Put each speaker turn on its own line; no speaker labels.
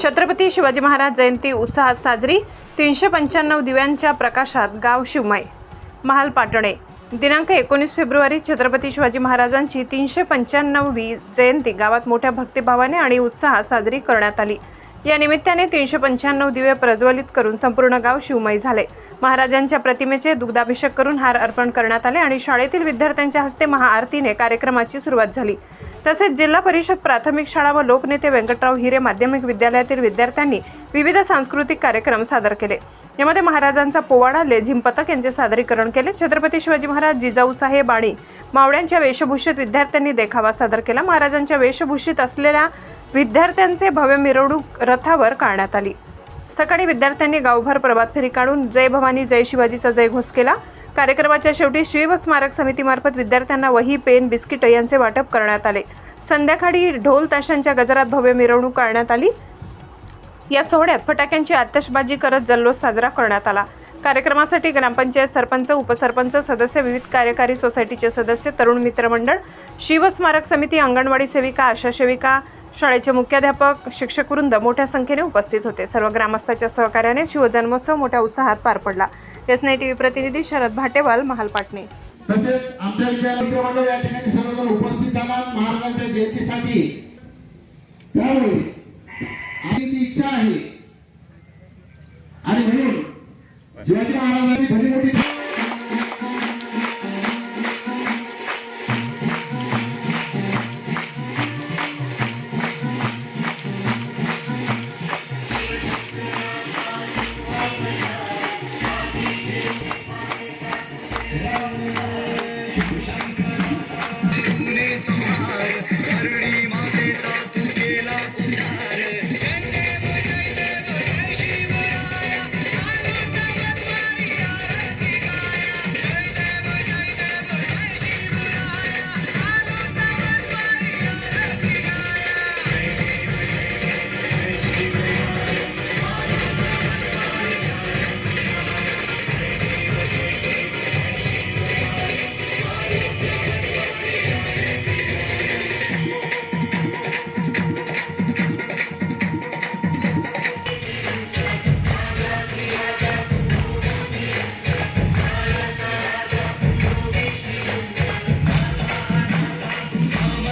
छत्रपती शिवाजी महाराज जयंती उत्साहात साजरी. तीनशे पंच्याण्णव दिव्यांच्या प्रकाशात गाव शिवमय. महाल पाटणे. दिनांक एकोणीस फेब्रुवारी छत्रपती शिवाजी महाराजांची तीनशे पंच्याण्णववी जयंती गावात मोठ्या भक्तिभावाने आणि उत्साहात साजरी करण्यात आली. या निमित्ताने तीनशे पंच्याण्णव दिवे प्रज्वलित करून संपूर्ण गाव शिवमय झाले. महाराजांच्या प्रतिमेचे दुग्धाभिषेक करून हार अर्पण करण्यात आले आणि शाळेतील विद्यार्थ्यांच्या हस्ते महाआरतीने कार्यक्रमाची सुरुवात झाली. तसेच जिल्हा परिषद प्राथमिक शाळा व लोकनेते व्यंकटराव हिरे माध्यमिक विद्यालयातील विद्यार्थ्यांनी विविध सांस्कृतिक कार्यक्रम सादर केले. यामध्ये महाराजांचा पोवाडा लेझिम पथक यांचे सादरीकरण केले. छत्रपती शिवाजी महाराज जिजाऊ साहेब आणि मावळ्यांच्या वेशभूषेत विद्यार्थ्यांनी देखावा सादर केला. महाराजांच्या वेशभूषेत असलेल्या विद्यार्थ्यांचे भव्य मिरवणूक रथावर काढण्यात आली. सकाळी विद्यार्थ्यांनी गावभर प्रभात फेरी काढून जय भवानी जय शिवाजीचा जय घोष केला. कार्यक्रमाच्या शेवटी शिव स्मारक समितीमार्फत विद्यार्थ्यांना वही पेन बिस्किट यांचे वाटप करण्यात आले. संध्याकाळी ढोल ताशांच्या गजरात भव्य मिरवणूक काढण्यात आली. या सोहळ्यात फटाक्यांची आतषबाजी करत जल्लोष साजरा करण्यात आला. कार्यक्रमासाठी ग्रामपंचायत सरपंच उपसरपंच सदस्य विविध कार्यकारी सोसायटीचे सदस्य तरुण मित्रमंडळ शिवस्मारक समिती अंगणवाडी सेविका आशा सेविका शाळेचे मुख्याध्यापक शिक्षकवृंद मोठ्या संख्येने उपस्थित होते. सर्व ग्रामस्थांच्या सहकार्याने शिवजन्मोत्सव मोठ्या उत्साहात पार पडला. एस टी टीव्ही प्रतिनिधी शरद भाटेवाल महालपाटणे
तसेच आमच्या विद्यार्थी या ठिकाणी सर्वजण उपस्थित महाराजांच्या जयंतीसाठी त्यावेळी शिवाजी महाराजांची भली मोठी